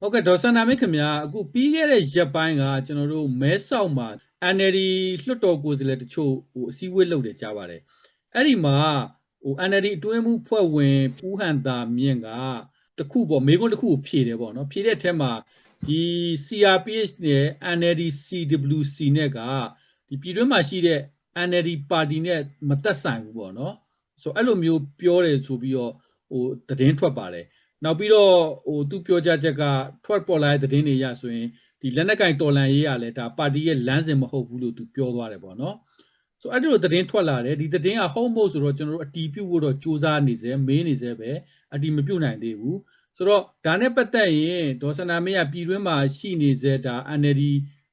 ဟုတ်ကဲ့ဒေါ်စန္ဒာမင်းခင်ဗျာအခုပြီးခဲ့တဲ့ရက်ပိုင်းကကျွန်တော်တို့မဲဆောက်မှာ NLD လွှတ်တော်ကိုယ်စားလှယ်တချို့ဟိုအစည်းအဝေးလုပ်တယ်ကြားပါတယ်အဲ့ဒီမှာဟို NLD အတွင်းမှုဖွဲ့ဝင်ဦးဟန်တာမြင့်ကတခုပေါ့မေကွန်းတခုကိုဖြေတယ်ပေါ့နော်ဖြေတဲ့အထက်မှာဒီ CRPH နဲ့ NLD CWC နဲ့ကဒီပြည်တွင်းမှာရှိတဲ့ NLD ပါတီနဲ့မသက်ဆိုင်ဘူးပေါ့နော်ဆိုတော့အဲ့လိုမျိုးပြောတယ်ဆိုပြီးတော့ဟိုသတင်းထွက်ပါတယ် နောက်ပြီးတော့ဟိုသူပြောကြားချက်ကထွက်ပေါ်လာတဲ့သတင်းတွေရဆိုရင်ဒီလက်နက်ကင်တော်လန်ရေးရလဲဒါပါတီရဲ့လမ်းစဉ်မဟုတ်ဘူးလို့သူပြောသွားတယ်ပေါ့နော်ဆိုအဲ့ဒီလိုသတင်းထွက်လာတယ်ဒီသတင်းကဟုတ်မဟုတ်ဆိုတော့ကျွန်တော်တို့အတီးပြုတ်ဖို့တော့စူးစမ်းနေစေမေးနေစေပဲအတီးမပြုတ်နိုင်သေးဘူးဆိုတော့ဒါနဲ့ပတ်သက်ရင်ဒေါ်စန္ဒာမင်းကပြည်တွင်းမှာရှိနေစေဒါ NLD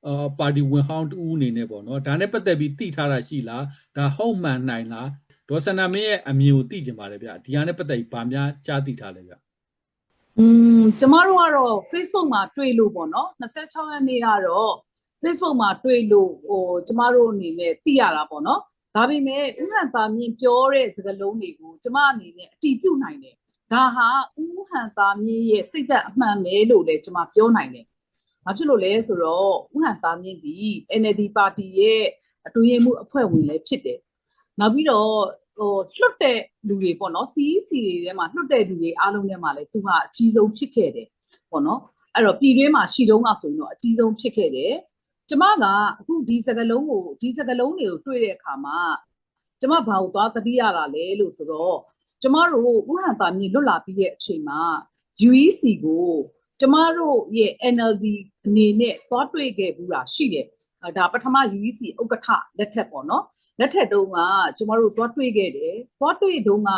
အာပါတီဝင်ဟောင်းတူအနေနဲ့ပေါ့နော်ဒါနဲ့ပတ်သက်ပြီးသိထားတာရှိလားဒါဟုတ်မှန်နိုင်လားဒေါ်စန္ဒာမင်းရဲ့အမြင်ကိုသိချင်ပါတယ်ဗျဒီဟာနဲ့ပတ်သက်ပြီးဗာများကြားသိထားလဲဗျ อืมကျမတို့ကတော့ Facebook မှာတွေ့လို့ပေါ့နော်26ရက်နေ့ကတော့ Facebook မှာတွေ့လို့ဟိုကျမတို့အနေနဲ့သိရတာပေါ့နော်ဒါပေမဲ့ဥဟန်တာမြင့်ပြောတဲ့စကားလုံးတွေကိုကျမအနေနဲ့အတီးပြုတ်နိုင်တယ်ဒါဟာဥဟန်တာမြင့်ရဲ့စိတ်သက်အမှန်ပဲလို့လည်းကျမပြောနိုင်တယ်ဘာဖြစ်လို့လဲဆိုတော့ဥဟန်တာမြင့်ဒီ NLD ပါတီရဲ့အတွင်းရေးမှုအဖွဲ့ဝင်လည်းဖြစ်တယ်နောက်ပြီးတော့ ဟိုလွတ်တဲ့လူတွေပေါ့နော် CEC တွေထဲမှာလွတ်တဲ့လူတွေအားလုံးထဲမှာလည်းသူကအကြီးဆုံးဖြစ်ခဲ့တယ်ပေါ့နော်အဲ့တော့ပြည်တွင်းမှာရှိတုံးကဆိုရင်တော့အကြီးဆုံးဖြစ်ခဲ့တယ်ကျမကအခုဒီစကလုံးကိုဒီစကလုံးတွေကိုတွေ့တဲ့အခါမှာကျမဘာကိုသွားသတိရတာလဲလို့ဆိုတော့ကျမတို့ဥဟန်တာမြေလွတ်လာပြီးတဲ့အချိန်မှာ UEC ကိုကျမတို့ရဲ့ NLD အနေနဲ့သွားတွေ့ခဲ့ဘူးတာရှိတယ်အဲ့ဒါပထမ UEC ဥက္ကဋ္ဌလက်ထက်ပေါ့နော် လက်ထက်တုန်းကကျမတို့သွားတွေ့ခဲ့တယ်သွားတွေ့တုန်းက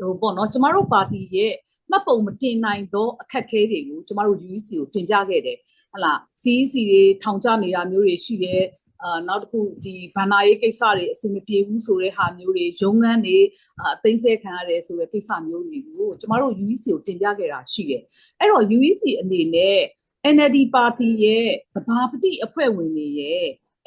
ဟိုပေါ့နော်ကျမတို့ပါတီရဲ့မှတ်ပုံမတင်နိုင်သောအခက်အခဲတွေကိုကျမတို့ UEC ကိုတင်ပြခဲ့တယ်ဟလာ CEC တွေထောင်ချနေတာမျိုးတွေရှိတယ်အာနောက်တစ်ခုဒီဘန္နာရေးကိစ္စတွေအဆင်မပြေဘူးဆိုတဲ့ဟာမျိုးတွေရုံးခန်းတွေအသိမ်းဆဲခံရတယ်ဆိုတဲ့ကိစ္စမျိုးတွေကိုကျမတို့ UEC ကိုတင်ပြခဲ့တာရှိတယ်အဲ့တော့ UEC အနေနဲ့ NLD ပါတီရဲ့သဘာပတိအဖွဲ့ဝင်တွေရဲ့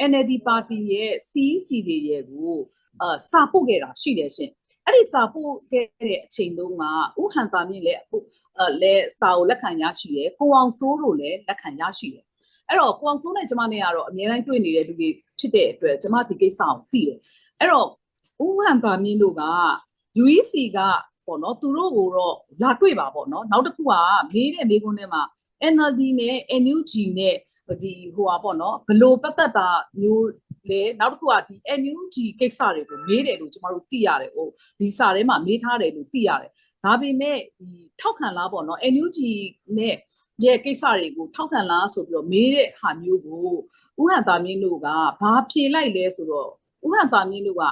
NLD ပါတီရဲ့ CEC တွေရဲ့ကိုအာစာပို့ခဲ့တာရှိတယ်ရှင်အဲ့ဒီစာပို့ခဲ့တဲ့အချိန်တုန်းကဥဟန်တာမြင့်လည်းအခုအဲလဲစာကိုလက်ခံရရှိတယ်ကိုအောင်စိုးတို့လည်းလက်ခံရရှိတယ်အဲ့တော့ကိုအောင်စိုးနဲ့ကျမနဲ့ကတော့အများတိုင်းတွေ့နေတဲ့လူတွေဖြစ်တဲ့အတွက်ကျမဒီကိစ္စကိုသိတယ်အဲ့တော့ဥဟန်တာမြင့်တို့က UEC ကပေါ့နော်သူတို့ကိုတော့လာတွေ့ပါပေါ့နော်နောက်တစ်ခုကမေးတဲ့မေးခွန်းထဲမှာ NLD နဲ့ NUG နဲ့ ဒီဟိုပါပေါ့နော်ဘလို့ပတ်သက်တာမျိုးလေနောက်တစ်ခုကဒီ NUG ကိစ္စတွေကိုမေးတယ်လို့ကျမတို့သိရတယ်ဟိုဒီစာထဲမှာမေးထားတယ်လို့သိရတယ်ဒါပေမဲ့ဒီထောက်ခံလားပေါ့နော် NUG နဲ့ရဲ့ကိစ္စတွေကိုထောက်ခံလားဆိုပြီးတော့မေးတဲ့ဟာမျိုးကိုဥဟန်တာမင်းတို့ကဘာဖြေလိုက်လဲဆိုတော့ဥဟန်တာမင်းတို့က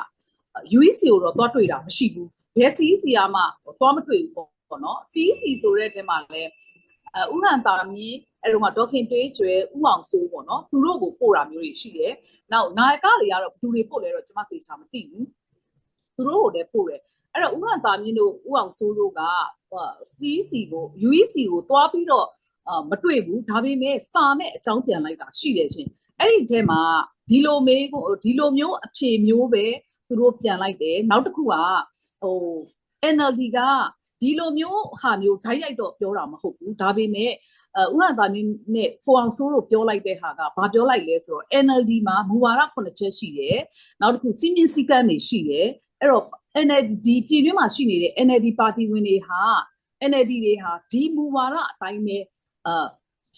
UEC ကိုတော့တွားတွေ့တာမရှိဘူးဘယ် CEC ကမှတွားမတွေ့ဘူးပေါ့နော် CEC ဆိုတဲ့တဲမှာလည်းအဲ ဥဟန်တာမင်းအဲ့တော့ဒေါခင်တွေးကျွဲဥအောင်စိုးပေါ့နော်သူတို့ကိုပို့တာမျိုးတွေရှိတယ်နောက်နာယကတွေကတော့ဘယ်သူတွေပို့လဲတော့ကျွန်မသေချာမသိဘူးသူတို့ကိုလည်းပို့တယ်အဲ့တော့ဥဟန်တာမြင့်တို့ဥအောင်စိုးတို့က CEC ကို UEC ကိုတွားပြီးတော့အာမတွေ့ဘူးဒါပေမဲ့စာနဲ့အကြောင်းပြန်လိုက်တာရှိတယ်ရှင်အဲ့ဒီထဲမှာဒီလိုမေးကိုဒီလိုမျိုးအဖြေမျိုးပဲသူတို့ပြန်လိုက်တယ်နောက်တစ်ခုကဟို NLD က ဒီလိုမျိုးဟာမျိုးဓာတ်ရိုက်တော့ပြောတာမဟုတ်ဘူးဒါပေမဲ့အဲဥဟန်တာမင်းနဲ့ကိုအောင်စိုးတို့ပြောလိုက်တဲ့ဟာကဘာပြောလိုက်လဲဆိုတော့ NLD မှာမူဝါဒ9ချက်ရှိတယ်နောက်တစ်ခုစီမင်းစည်းကမ်းတွေရှိတယ်အဲ့တော့ NLD ပြည်တွင်းမှာရှိနေတဲ့ NLD ပါတီဝင်တွေဟာ NLD တွေဟာဒီမူဝါဒအတိုင်းပဲအာ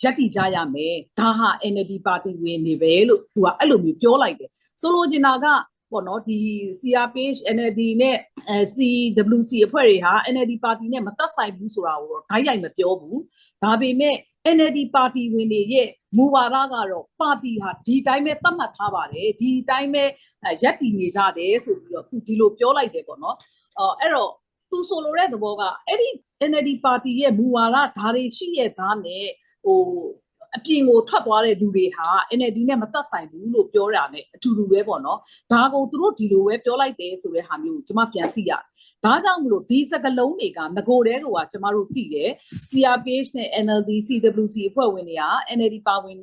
ရက်တီကြရမယ်ဒါဟာ NLD ပါတီဝင်တွေပဲလို့သူကအဲ့လိုမျိုးပြောလိုက်တယ်ဆိုလိုချင်တာက ပေါ့နော်ဒီ CRPH NLD နဲ့အဲ CWC အဖွဲ့တွေဟာ NLD ပါတီနဲ့မသက်ဆိုင်ဘူးဆိုတာကိုတော့ဓာတ်ရိုက်မပြောဘူးဒါပေမဲ့ NLD ပါတီဝင်တွေရဲ့မူဝါဒကတော့ပါတီဟာဒီတိုင်းပဲသတ်မှတ်ထားပါတယ်ဒီတိုင်းပဲရက်တည်နေကြတယ်ဆိုပြီးတော့သူဒီလိုပြောလိုက်တယ်ပေါ့နော်အော်အဲ့တော့သူဆိုလိုတဲ့သဘောကအဲ့ဒီ NLD ပါတီရဲ့မူဝါဒဓာတွေရှိရဲ့သားနဲ့ဟို အပြင်ကိုထွက်သွားတဲ့လူတွေဟာ NLD နဲ့မသက်ဆိုင်ဘူးလို့ပြောတာ ਨੇ အတူတူပဲပေါ့နော်ဒါကိုသူတို့ဒီလိုပဲပြောလိုက်တယ်ဆိုတဲ့ဟာမျိုးကိုကျွန်မပြန်သိရတယ်ဒါကြောင့်မလို့ဒီစကလုံးတွေကငကိုတဲကွာကျမတို့သိတယ် CRPH နဲ့ NLD CWC အဖွဲ့ဝင်တွေက NLD ပါဝင်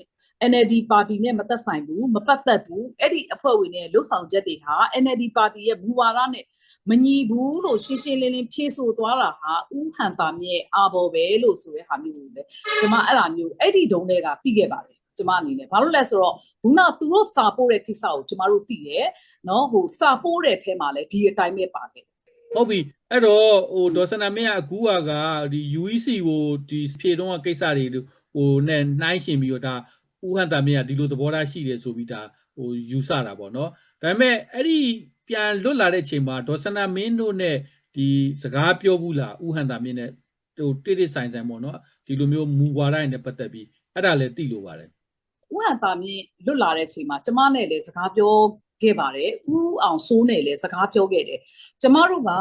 NLD ပါတီနဲ့မသက်ဆိုင်ဘူးမပတ်သက်ဘူးအဲ့ဒီအဖွဲ့ဝင်တွေလှုပ်ဆောင်ချက်တွေဟာ NLD ပါတီရဲ့မူဝါဒနဲ့ မညီဘူးလို့ရှင်းရှင်းလင်းလင်းဖြေဆိုသွားတာဟာဥဟန်တာမြရဲ့အာဘော်ပဲလို့ဆိုတဲ့ဟာမျိုးကိုလေကျမအဲ့ဒါမျိုးအဲ့ဒီဒုံတွေကသိခဲ့ပါတယ်ကျမအနေနဲ့ဘာလို့လဲဆိုတော့ခုနသူတို့စာပို့တဲ့ကိစ္စကိုကျမတို့သိတယ်နော်ဟိုစာပို့တဲ့အထဲမှာလည်းဒီအတိုင်းပဲပါတယ်ဟုတ်ပြီအဲ့တော့ဟိုဒေါ်စနာမင်းကအခုကကဒီ UEC ကိုဒီဖြေတော့ကိစ္စတွေဟိုနဲ့နှိုင်းရှင်ပြီးတော့ဒါဥဟန်တာမင်းကဒီလိုသဘောထားရှိတယ်ဆိုပြီးဒါဟိုယူဆတာပေါ့နော်ဒါပေမဲ့အဲ့ဒီ ပြန်လွတ်လာတဲ့ချိန်မှာဒေါ်စနာမင်းတို့နဲ့ဒီစကားပြောဘူးလားဥဟန်တာမင်းနဲ့ဟိုတိတိဆိုင်ဆိုင်ပေါ့နော်ဒီလိုမျိုးမူဝါဒတွေနဲ့ပတ်သက်ပြီးအဲ့ဒါလည်းသိလို့ပါတယ်ဥဟန်တာမြင့်လွတ်လာတဲ့အချိန်မှာကျမနဲ့လည်းစကားပြောခဲ့ပါတယ်ဥအောင်စိုးနဲ့လည်းစကားပြောခဲ့တယ်ကျမတို့ကဥ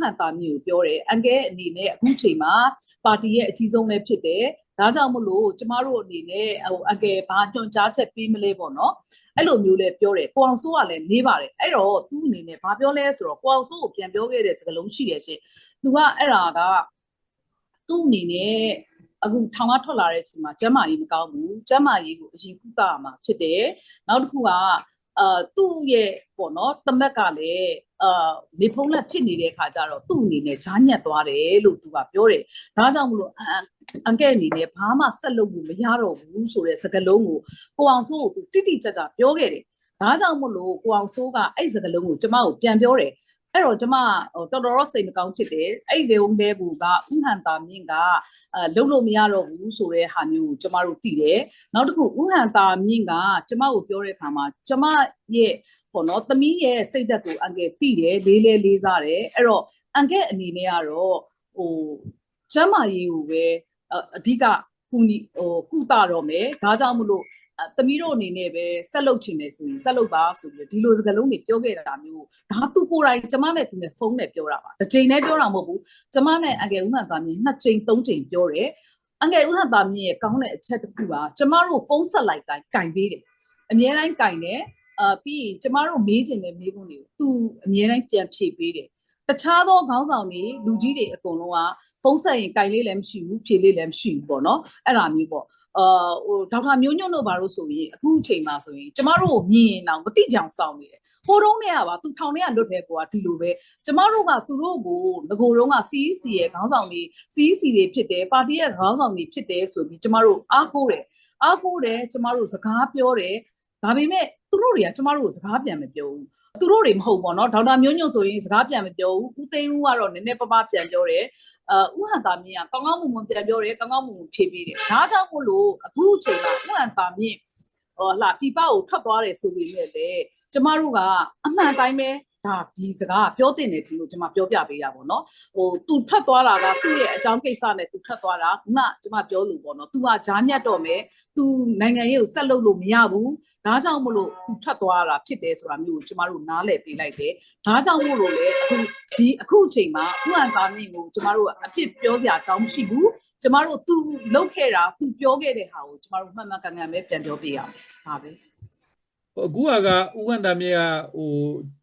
ဟန်တာမြင့်ကိုပြောတယ်အန်ကဲအနေနဲ့အခုချိန်မှာပါတီရဲ့အကြီးဆုံးလည်းဖြစ်တယ်ဒါကြောင့်မလို့ကျမတို့အနေနဲ့ဟိုအန်ကဲဘာညွှန်ကြားချက်ပေးမလဲပေါ့နော် အဲ့လိုမျိုးလဲပြောတယ်ကိုအောင်စိုးကလည်းနေပါတယ်အဲ့တော့သူ့အနေနဲ့ဘာပြောလဲဆိုတော့ကိုအောင်စိုးကိုပြန်ပြောခဲ့တဲ့စကားလုံးရှိတယ်ရှင်သူကအဲ့ဒါကသူ့အနေနဲ့အခုထောင်ကထွက်လာတဲ့အချိန်မှာကျမ်းမာရေးမကောင်းဘူးကျမ်းမာရေးကိုအရင်ကုသရမှာဖြစ်တယ်နောက်တစ်ခုက အာသူ့ရဲ့ပေါ့နော်တမက်ကလည်းအာနေဖုံးလက်ဖြစ်နေတဲ့ခါကျတော့သူ့အနေနဲ့ဈာညက်သွားတယ်လို့သူကပြောတယ်ဒါကြောင့်မလို့အန်အန်ကဲအနေနဲ့ဘာမှဆက်လုပ်လို့မရတော့ဘူးဆိုတဲ့စကားလုံးကိုကိုအောင်စိုးကိုတိတိကျကျပြောခဲ့တယ်ဒါကြောင့်မလို့ကိုအောင်စိုးကအဲ့စကားလုံးကိုကျမကိုပြန်ပြောတယ် အဲ့တော့ကျမဟိုတော်တော်တော့စိတ်မကောင်းဖြစ်တယ်အဲ့ဒီုံတဲကူကဥဟန်တာမြင့်ကအဲလုံးလို့မရတော့ဘူးဆိုတဲ့ဟာမျိုးကိုကျမတို့သိတယ်နောက်တစ်ခုဥဟန်တာမြင့်ကကျမကိုပြောတဲ့အခါမှာကျမရဲ့ပေါ့နော်သမီးရဲ့စိတ်သက်ကိုအန်ကယ်သိတယ်လေးလေးလေးစားတယ်အဲ့တော့အန်ကယ်အနေနဲ့ကတော့ဟိုကျမရေးကိုပဲအဓိကကူညီဟိုကုသတော့မယ်ဒါကြောင့်မလို့ သမီးတို့အနေနဲ့ပဲဆက်လုပ်ချင်တယ်ဆိုရင်ဆက်လုပ်ပါဆိုပြီးဒီလိုစကားလုံးတွေပြောခဲ့တာမျိုးဒါသူကိုယ်တိုင်ကျမနဲ့သူနဲ့ဖုန်းနဲ့ပြောတာပါတစ်ချိန်နဲ့ပြောတာမဟုတ်ဘူးကျမနဲ့အန်ကယ်ဦးဟန်သားမြင့်နှစ်ချိန်သုံးချိန်ပြောတယ်အန်ကယ်ဦးဟန်သားမြင့်ရဲ့ကောင်းတဲ့အချက်တစ်ခုပါကျမတို့ဖုန်းဆက်လိုက်တိုင်းကင်ပေးတယ်အများတိုင်းကင်တယ်အာပြီးရင်ကျမတို့မေးချင်တဲ့မေးခွန်းတွေကိုသူအများတိုင်းပြန်ဖြေပေးတယ်တခြားသောခေါင်းဆောင်တွေလူကြီးတွေအကုန်လုံးကဖုန်းဆက်ရင်ကင်လေးလည်းမရှိဘူးဖြေလေးလည်းမရှိဘူးပေါ့နော်အဲ့ဒါမျိုးပေါ့ အာဟိုဒေါက်တာမျိုးညွန့်တို့ဘာလို့ဆိုရင်အခုအချိန်မှာဆိုရင်ကျမတို့ကိုမြင်ရင်တော့မတိကြအောင်စောင့်နေတယ်ဟိုတုန်းကပါသူထောင်ထဲကလွတ်တဲ့ကွာဒီလိုပဲကျမတို့ကသူတို့ကိုငကိုတုန်းက CEC ရဲ့ခေါင်းဆောင်တွေ CEC တွေဖြစ်တယ်ပါတီရဲ့ခေါင်းဆောင်တွေဖြစ်တယ်ဆိုပြီးကျမတို့အားကိုးတယ်အားကိုးတယ်ကျမတို့စကားပြောတယ်ဒါပေမဲ့သူတို့တွေကကျမတို့ကိုစကားပြန်မပြောဘူး သူတို့တွေမဟုတ်ပေါ့နော်ဒေါက်တာမျိုးညွန့်ဆိုရင်စကားပြန်မပြောဘူးဦးသိန်းဦးကတော့နည်းနည်းပပပြန်ပြောတယ်အာဥဟန်တာမြင့်ကကောင်းကောင်းမွန်မွန်ပြန်ပြောတယ်ကောင်းကောင်းမွန်မွန်ဖြေပေးတယ်ဒါကြောင့်မို့လို့အခုအချိန်မှာဥဟန်တာမြင့်ဟောလာပြပကိုထွက်သွားတယ်ဆိုပေမဲ့လေကျမတို့ကအမှန်တိုင်းပဲဒါဒီစကားပြောတင်တယ်ဒီလိုကျွန်မပြောပြပေးတာပေါ့နော်ဟိုသူထွက်သွားတာကသူ့ရဲ့အကြောင်းကိစ္စနဲ့သူထွက်သွားတာခုနကျွန်မပြောလို့ပေါ့နော်သူကဂျာညက်တော့မယ်သူနိုင်ငံရေးကိုဆက်လုပ်လို့မရဘူး ဒါကြောင့်မလို့သူထွက်သွားတာဖြစ်တယ်ဆိုတာမျိုးကိုကျမတို့နားလည်ပေးလိုက်တယ်ဒါကြောင့်မို့လို့လေအခုဒီအခုအချိန်မှာဥဟန်သားမြင့်ကိုကျမတို့ကအဖြစ်ပြောစရာအကြောင်းမရှိဘူးကျမတို့ तू လုပ်ခဲ့တာ तू ပြောခဲ့တဲ့ဟာကိုကျမတို့မှန်မှန်ကန်ကန်ပဲပြန်ပြောပြရမယ်ဒါပဲအခုကကဥက္ကန္တာမြေကဟို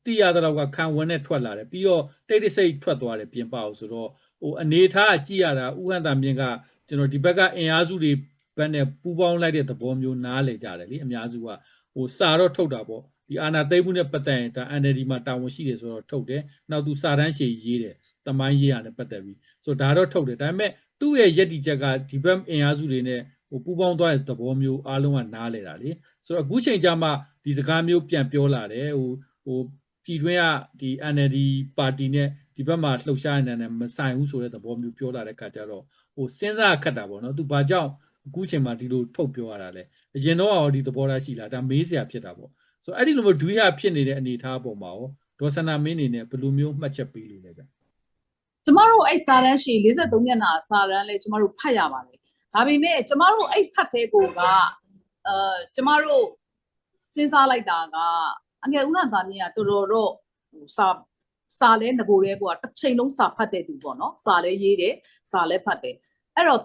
တိရတဲ့တော့ကခံဝင်နဲ့ထွက်လာတယ်ပြီးတော့တိတ်တဆိတ်ထွက်သွားတယ်ပြင်ပအောင်ဆိုတော့ဟိုအနေထားကြည့်ရတာဥက္ကန္တာမြေကကျွန်တော်ဒီဘက်ကအင်အားစုတွေဘက်နဲ့ပူးပေါင်းလိုက်တဲ့သဘောမျိုးနားလည်ကြတယ်လीအများစုက ဟိုစာတော့ထုတ်တာပေါ့ဒီအာနာသိမ့်မှုနဲ့ပတ်သက်ရင်ဒါ NLD မှာတာဝန်ရှိတယ်ဆိုတော့ထုတ်တယ်နောက်သူစာတန်းရှည်ရေးတယ်တမိုင်းရေးရတယ်ပတ်သက်ပြီးဆိုတော့ဒါတော့ထုတ်တယ်ဒါပေမဲ့သူ့ရဲ့ယက်တီချက်ကဒီဘက်အင်အားစုတွေနဲ့ဟိုပူးပေါင်းသွားတဲ့သဘောမျိုးအားလုံးကနားလည်တာလीဆိုတော့အခုချိန်ကျမှဒီစကားမျိုးပြန်ပြောလာတယ်ဟိုဟိုပြည်တွင်းကဒီ NLD ပါတီနဲ့ဒီဘက်မှာလှုပ်ရှားနေတဲ့မဆိုင်ဘူးဆိုတဲ့သဘောမျိုးပြောလာတဲ့ခါကျတော့ဟိုစဉ်းစားခက်တာပေါ့နော်သူဘာကြောင့်အခုချိန်မှာဒီလိုထုတ်ပြောရတာလဲ အရင်တော့ရောဒီသဘောထားရှိလားဒါမေးစရာဖြစ်တာပေါ့ဆိုတော့အဲ့ဒီလိုမျိုးဒွိဟဖြစ်နေတဲ့အနေအထားပုံမှာရောဒေါ်စနာမင်းအနေနဲ့ဘယ်လိုမျိုးမှတ်ချက်ပေးလို့လဲဗျကျမတို့အဲ့စာရန်ရှည်53မျက်နှာစာရန်လဲကျမတို့ဖတ်ရပါတယ်ဒါပေမဲ့ကျမတို့အဲ့ဖတ်တဲ့ကိုကအဲကျမတို့စဉ်းစားလိုက်တာကအငယ်ဦးဟန်သားမြင့်ကတော်တော်တော့ဟိုစာစာလဲငကိုရဲကိုကတစ်ချိန်လုံးစာဖတ်တဲ့သူပေါ့နော်စာလဲရေးတယ်စာလဲဖတ်တယ်အဲ့တော့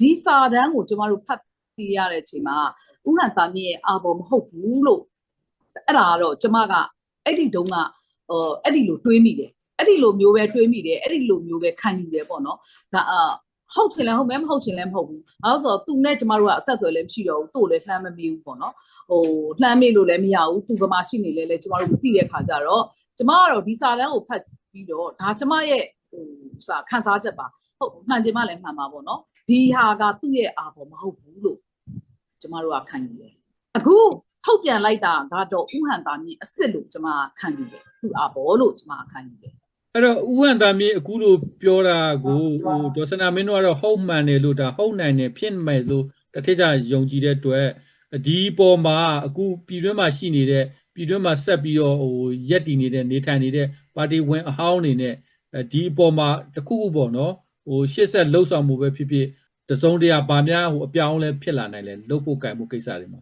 ဒီစာတန်းကိုကျမတို့ဖတ် ပြရတဲ့အချိန်မှာဦးဟန်သားမြင့်ရဲ့အာဘော်မဟုတ်ဘူးလို့အဲ့ဒါကတော့ကျမကအဲ့ဒီတုန်းကဟိုအဲ့ဒီလိုတွေးမိတယ်အဲ့ဒီလိုမျိုးပဲတွေးမိတယ်အဲ့ဒီလိုမျိုးပဲခံယူတယ်ပေါ့နော်ဒါအာဟုတ်ချင်လဲဟုတ်မဲမဟုတ်ချင်လဲမဟုတ်ဘူး။ဘာလို့ဆိုတော့သူနဲ့ကျမတို့ကအဆက်အသွယ်လည်းမရှိတော့ဘူး။သူ့ကိုလည်းလှမ်းမမေးဘူးပေါ့နော်။ဟိုလှမ်းမေးလို့လည်းမရဘူး။သူကမှရှိနေလဲလဲကျမတို့မသိတဲ့ခါကျတော့ကျမကတော့ဒီစာတန်းကိုဖတ်ပြီးတော့ဒါကျမရဲ့ဟိုစာခန်းစားချက်ပါဟုတ်မှန်ချင်မှလည်းမှန်ပါပေါ့နော်ဒီဟာကသူ့ရဲ့အာဘော်မဟုတ်ဘူးလို့ ကျမတို့ကခံယူတယ်အခုထုတ်ပြန်လိုက်တာကတော့ဥဟန်တာမြင့်အစ်စ်လို့ကျမခံယူတယ်သူ့အာဘော်လို့ကျမခံယူတယ်အဲ့တော့ဥဟန်သားမြေအခုလိုပြောတာကိုဟိုဒေါ်စနာမင်းတို့ကတော့ဟုတ်မှန်တယ်လို့ဒါဟုတ်နိုင်တယ်ဖြစ်မယ်လို့တစ်ထစ်ကြယုံကြည်တဲ့အတွက်ဒီပေါ်မှာအခုပြည်တွင်းမှာရှိနေတဲ့ပြည်တွင်းမှာဆက်ပြီးတော့ဟိုရက်တည်နေတဲ့နေထိုင်နေတဲ့ပါတီဝင်အဟောင်းအနေနဲ့ဒီအပေါ်မှာတခုခုပေါ့နော်ဟိုရှစ်ဆက်လှုပ်ဆောင်မှုပဲဖြစ်ဖြစ် တစုံတရာဗာများဟိုအပြောင်းလဲဖြစ်လာနိုင်လဲလှုပ်ဖို့ကြိုင်မှုကိစ္စတွေမှာ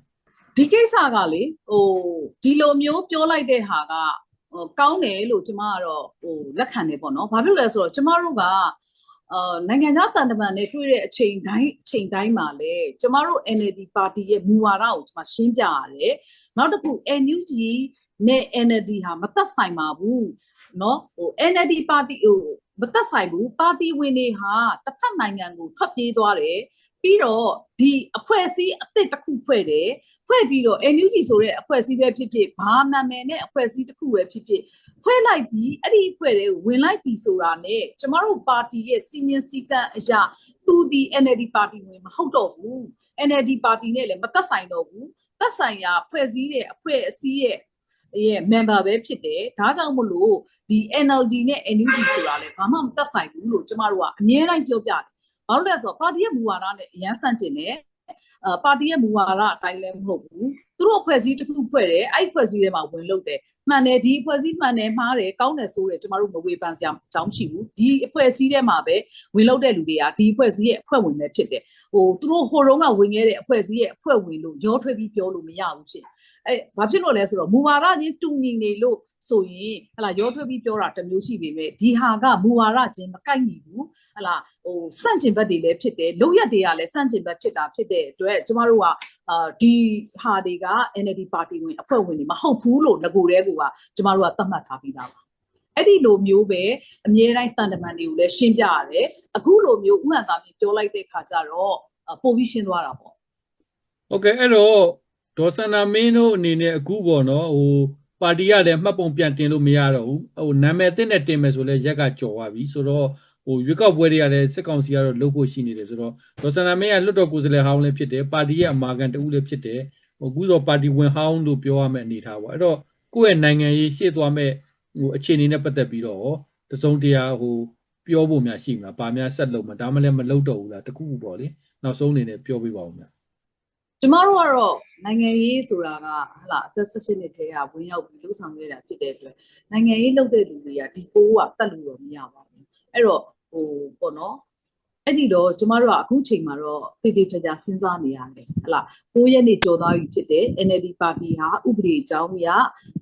ဒီကိစ္စကလေဟိုဒီလိုမျိုးပြောလိုက်တဲ့ဟာကဟိုကောင်းတယ်လို့ကျမကတော့ဟိုလက်ခံတယ်ပေါ့နော်။ဘာဖြစ်လို့လဲဆိုတော့ကျမတို့ကအာနိုင်ငံခြားတန်တမန်နဲ့တွေ့တဲ့အချိန်တိုင်းအချိန်တိုင်းမှာလေကျမတို့ NLD ပါတီရဲ့မူဝါဒကိုကျမရှင်းပြရတယ်။နောက်တစ်ခု NUG နဲ့ NLD ဟာမသက်ဆိုင်ပါဘူး။နော်ဟို NLD ပါတီဟို မသက်ဆိုင်ဘူးပါတီဝင်တွေဟာတစ်ဖက်နိုင်ငံကိုထွက်ပြေးသွားတယ်ပြီးတော့ဒီအဖွဲ့အစည်းအသစ်တစ်ခုဖွဲ့တယ်ဖွဲ့ပြီးတော့ NUG ဆိုတဲ့အဖွဲ့အစည်းပဲဖြစ်ဖြစ်ဘာနာမည်နဲ့အဖွဲ့အစည်းတစ်ခုပဲဖြစ်ဖြစ်ဖွဲ့လိုက်ပြီးအဲ့ဒီအဖွဲ့တွေကိုဝင်လိုက်ပြီးဆိုတာနဲ့ကျမတို့ပါတီရဲ့စီမင်းစည်းကမ်းအရာသူဒီ NLD ပါတီဝင်မဟုတ်တော့ဘူး NLD ပါတီနဲ့လည်းမသက်ဆိုင်တော့ဘူးသက်ဆိုင်ရာဖွဲ့စည်းတဲ့အဖွဲ့အစည်းရဲ့ ရဲ့ member ပဲဖြစ်တယ်ဒါကြောင့်မလို့ဒီ NLD နဲ့ NUG ဆိုတာလည်းဘာမှမသက်ဆိုင်ဘူးလို့ကျမတို့ကအမြဲတမ်းပြောပြတယ်ဘာလို့လဲဆိုတော့ပါတီရဲ့မူဝါဒနဲ့အရန်ဆန့်ကျင်တယ်အာပါတီရဲ့မူဝါဒအတိုင်းလည်းမဟုတ်ဘူးသူတို့ဖွဲ့စည်းတစ်ခုဖွဲ့တယ်အဲ့ဖွဲ့စည်းထဲမှာဝင်လုပ်တယ်မှန်တယ်ဒီဖွဲ့စည်းမှန်တယ်မှားတယ်ကောင်းတယ်ဆိုတယ်ကျမတို့မဝေဖန်စရာအကြောင်းရှိဘူးဒီအဖွဲ့စည်းထဲမှာပဲဝင်လုပ်တဲ့လူတွေကဒီအဖွဲ့စည်းရဲ့အဖွဲ့ဝင်ပဲဖြစ်တယ်ဟိုသူတို့ဟိုတုန်းကဝင်ခဲ့တဲ့အဖွဲ့စည်းရဲ့အဖွဲ့ဝင်လို့ရောထွေးပြီးပြောလို့မရဘူးဖြစ် အဲဘာဖြစ်လို့လဲဆိုတော့မူဝါဒချင်းတူညီနေလို့ဆိုရင်ဟလာရောထွက်ပြီးပြောတာတမျိုးရှိပေမဲ့ဒီဟာကမူဝါဒချင်းမကိုက်ညီဘူးဟလာဟိုစန့်ကျင်ဘက်တွေလည်းဖြစ်တယ်လောက်ရက်တွေကလည်းစန့်ကျင်ဘက်ဖြစ်တာဖြစ်တဲ့အတွက်ကျမတို့ကအာဒီဟာတွေက NLD ပါတီဝင်အဖွဲ့ဝင်တွေမဟုတ်ဘူးလို့ငကိုတဲကူကကျမတို့ကသတ်မှတ်ထားပြီးသားပါအဲ့ဒီလိုမျိုးပဲအမြဲတမ်းတန်တမန်တွေကိုလည်းရှင်းပြရတယ်အခုလိုမျိုးဥဟန်သားကြီးပြောလိုက်တဲ့ခါကျတော့ပိုပြီးရှင်းသွားတာပေါ့ဟုတ်ကဲ့အဲ့တော့ ဒေါ်စန္နာမင်းတို့အနေနဲ့အခုပေါ့နော်ဟိုပါတီကလည်းမှတ်ပုံပြန်တင်လို့မရတော့ဘူးဟိုနာမည်အသစ်နဲ့တင်မယ်ဆိုလဲရက်ကကြော်သွားပြီဆိုတော့ဟိုရွေးကောက်ပွဲတွေကလည်းစစ်ကောင်စီကတော့လုပ်ဖို့ရှိနေတယ်ဆိုတော့ဒေါ်စန္နာမင်းကလွတ်တော်ကိုယ်စားလှယ်ဟောင်းလည်းဖြစ်တယ်ပါတီရဲ့အမာခံတဦးလည်းဖြစ်တယ်ဟိုအခုတော့ပါတီဝင်ဟောင်းလို့ပြောရမယ့်အနေထားပေါ့အဲ့တော့ကိုယ့်ရဲ့နိုင်ငံရေးရှေ့သွားမဲ့ဟိုအခြေအနေနဲ့ပတ်သက်ပြီးတော့တစုံတရာဟိုပြောဖို့များရှိမလားဗာများဆက်လုပ်မှာဒါမှလည်းမလုပ်တော့ဘူးလားတခုခုပေါ့လေနောက်ဆုံးအနေနဲ့ပြောပြပါဦးများကျမတို့ကတော့ နိုင်ငံရေးဆိုတာကဟလာအသက်16နှစ်တည်းကဝင်ရောက်ပြီးလှုပ်ဆောင်ခဲ့တာဖြစ်တဲ့အတွက်နိုင်ငံရေးလုပ်တဲ့လူတွေကဒီပိုးကတတ်လို့တော့မရပါဘူးအဲ့တော့ဟိုပေါ့နော်အဲ့ဒီတော့ကျမတို့ကအခုချိန်မှာတော့တည်တည်ချာချာစဉ်းစားနေရတယ်ဟလာ9ရက်နေ့ကြော်သွားပြီဖြစ်တယ် NLD ပါတီဟာဥပဒေအကြောင်းအရ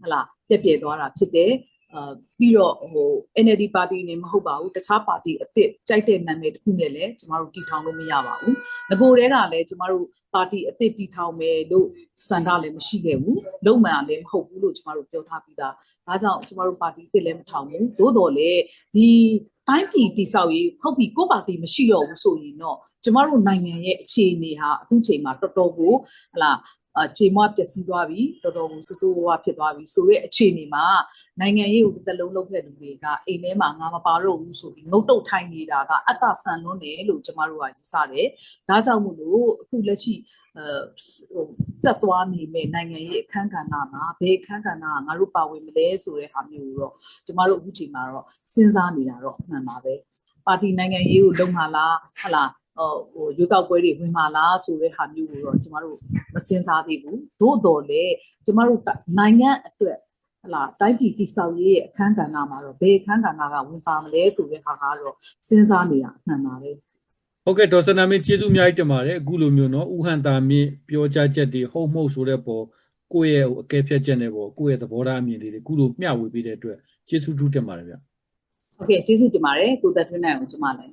ဟလာပြက်ပြဲသွားတာဖြစ်တယ် အာပြီးတော့ဟို NLD ပါတီနေမဟုတ်ပါဘူးတခြားပါတီအစ်စ်ကြိုက်တဲ့နာမည်တစ်ခုနဲ့လည်းကျမတို့တည်ထောင်လို့မရပါဘူးငကိုတဲကလည်းကျမတို့ပါတီအသစ်တည်ထောင်မယ်လို့စံတာလည်းမရှိခဲ့ဘူးလုံမှန်လည်းမဟုတ်ဘူးလို့ကျမတို့ပြောထားပြီးသားဒါကြောင့်ကျမတို့ပါတီအသစ်လည်းမထောင်ဘူးသို့တော်လည်းဒီတိုင်းပြည်တည်ဆောက်ရေးဟုတ်ပြီကိုယ့်ပါတီမရှိတော့ဘူးဆိုရင်တော့ကျမတို့နိုင်ငံရဲ့အခြေအနေဟာအခုချိန်မှာတော်တော်ကိုဟလာ အချိန်မပျက်စီးသွားပြီတော်တော်ကိုဆူဆူဝါးဖြစ်သွားပြီဆိုတဲ့အခြေအနေမှာနိုင်ငံရေးကိုတစ်သက်လုံးလုပ်ခဲ့တဲ့လူတွေကအိမ်ထဲမှာငါမပါတော့ဘူးဆိုပြီးငုတ်တုတ်ထိုင်နေတာကအတ္တဆန်လွန်းတယ်လို့ကျမတို့ကယူဆတယ်ဒါကြောင့်မို့လို့အခုလက်ရှိအဲဟိုဆက်သွားနေမဲ့နိုင်ငံရေးအခန်းကဏ္ဍမှာဘယ်အခန်းကဏ္ဍကငါတို့ပါဝင်မလဲဆိုတဲ့ဟာမျိုးကိုတော့ကျမတို့အခုချိန်မှာတော့စဉ်းစားနေတာတော့အမှန်ပါပဲပါတီနိုင်ငံရေးကိုလုပ်မှာလားဟလာ ဟိုဟိုရွေးကောက်ပွဲတွေဝင်မှာလားဆိုတဲ့ဟာမျိုးကိုတော့ကျမတို့မစဉ်းစားသေးဘူးသို့တော်လည်းကျမတို့နိုင်ငံအတွက်ဟလာတိုင်းပြည်တည်ဆောက်ရေးရဲ့အခန်းကဏ္ဍမှာတော့ဘယ်အခန်းကဏ္ဍကဝင်ပါမလဲဆိုတဲ့ဟာကတော့စဉ်းစားနေတာအမှန်ပါပဲ ဟုတ်ကဲ့ဒေါ်စနာမင်းကျေးဇူးအများကြီးတင်ပါတယ်အခုလိုမျိုးเนาะဥဟန်တာမြင့်ပြောကြားချက်တွေဟုတ်မဟုတ်ဆိုတဲ့ပေါ်ကိုယ့်ရဲ့ဟိုအကဲဖြတ်ချက်နဲ့ပေါ့ကိုယ့်ရဲ့သဘောထားအမြင်လေးတွေအခုလိုမျှဝေပေးတဲ့အတွက်ကျေးဇူးတူးတင်ပါတယ်ဗျ โอเคကျေးဇူးတင်ပါတယ်ကိုသက်ထွန်းနိုင်အောင်ကျမလည်း